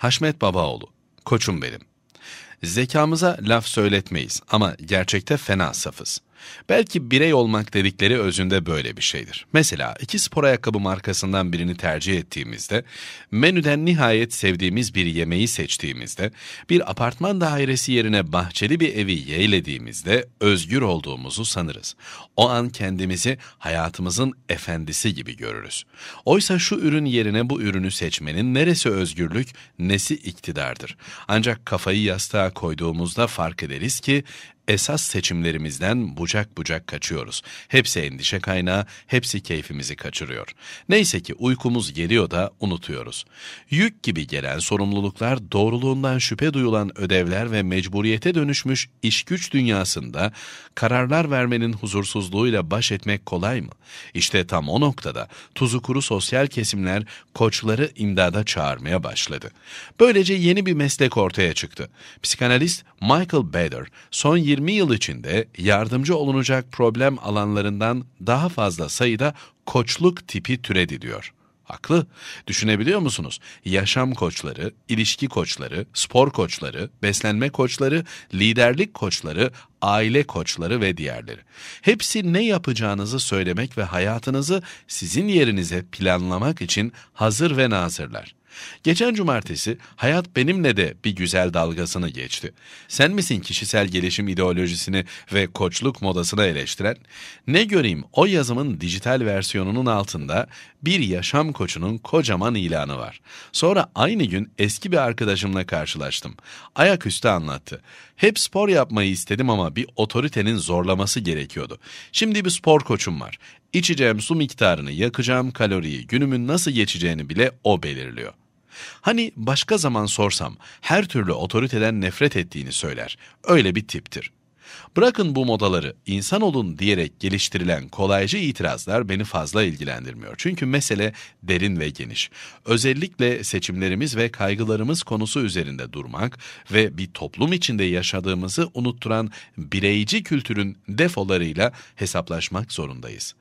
Haşmet Babaoğlu, koçum benim. Zekamıza laf söyletmeyiz ama gerçekte fena safız. Belki birey olmak dedikleri özünde böyle bir şeydir. Mesela iki spor ayakkabı markasından birini tercih ettiğimizde, menüden nihayet sevdiğimiz bir yemeği seçtiğimizde, bir apartman dairesi yerine bahçeli bir evi yeğlediğimizde özgür olduğumuzu sanırız. O an kendimizi hayatımızın efendisi gibi görürüz. Oysa şu ürün yerine bu ürünü seçmenin neresi özgürlük, nesi iktidardır. Ancak kafayı yastığa koyduğumuzda fark ederiz ki esas seçimlerimizden bucak bucak kaçıyoruz. Hepsi endişe kaynağı, hepsi keyfimizi kaçırıyor. Neyse ki uykumuz geliyor da unutuyoruz. Yük gibi gelen sorumluluklar, doğruluğundan şüphe duyulan ödevler ve mecburiyete dönüşmüş iş güç dünyasında kararlar vermenin huzursuzluğuyla baş etmek kolay mı? İşte tam o noktada tuzu kuru sosyal kesimler koçları imdada çağırmaya başladı. Böylece yeni bir meslek ortaya çıktı. Psikanalist Michael Bader son 20 yıl içinde yardımcı olunacak problem alanlarından daha fazla sayıda koçluk tipi türedi diyor. Haklı. Düşünebiliyor musunuz? Yaşam koçları, ilişki koçları, spor koçları, beslenme koçları, liderlik koçları, aile koçları ve diğerleri. Hepsi ne yapacağınızı söylemek ve hayatınızı sizin yerinize planlamak için hazır ve nazırlar. Geçen cumartesi hayat benimle de bir güzel dalgasını geçti. Sen misin kişisel gelişim ideolojisini ve koçluk modasını eleştiren? Ne göreyim o yazımın dijital versiyonunun altında bir yaşam koçunun kocaman ilanı var. Sonra aynı gün eski bir arkadaşımla karşılaştım. Ayaküstü anlattı. Hep spor yapmayı istedim ama bir otoritenin zorlaması gerekiyordu. Şimdi bir spor koçum var. İçeceğim su miktarını, yakacağım kaloriyi, günümün nasıl geçeceğini bile o belirliyor. Hani başka zaman sorsam her türlü otoriteden nefret ettiğini söyler. Öyle bir tiptir. Bırakın bu modaları, insan olun diyerek geliştirilen kolaycı itirazlar beni fazla ilgilendirmiyor. Çünkü mesele derin ve geniş. Özellikle seçimlerimiz ve kaygılarımız konusu üzerinde durmak ve bir toplum içinde yaşadığımızı unutturan bireyci kültürün defolarıyla hesaplaşmak zorundayız.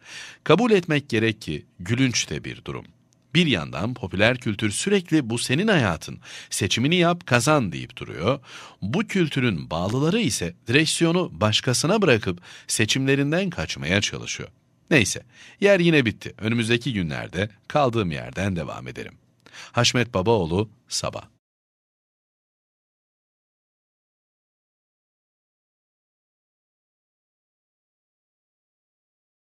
Kabul etmek gerek ki gülünç de bir durum. Bir yandan popüler kültür sürekli bu senin hayatın, seçimini yap kazan deyip duruyor. Bu kültürün bağlıları ise direksiyonu başkasına bırakıp seçimlerinden kaçmaya çalışıyor. Neyse, yer yine bitti. Önümüzdeki günlerde kaldığım yerden devam ederim. Haşmet Babaoğlu, Sabah.